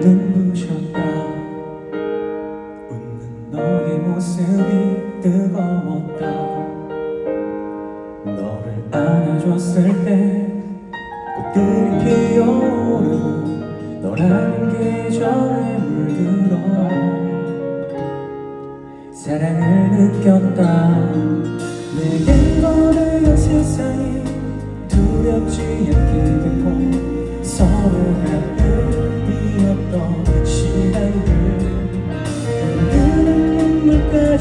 눈부셨다. 웃는 너의 모습이 뜨거웠다. 너를 안아줬을 때 꽃들이 피어오르고 너라는 계절에 물들어 사랑을 느꼈다. 내겐 거를 세상이 두렵지 않게 되고 서로를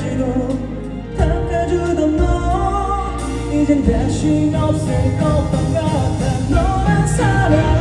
수시로 닦아주던 너. 이젠 다시 없을 것만 같아. 너만 사랑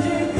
treasure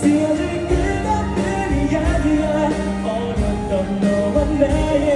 쓰여질 그것들이 아니야. 어렸던 너와 나의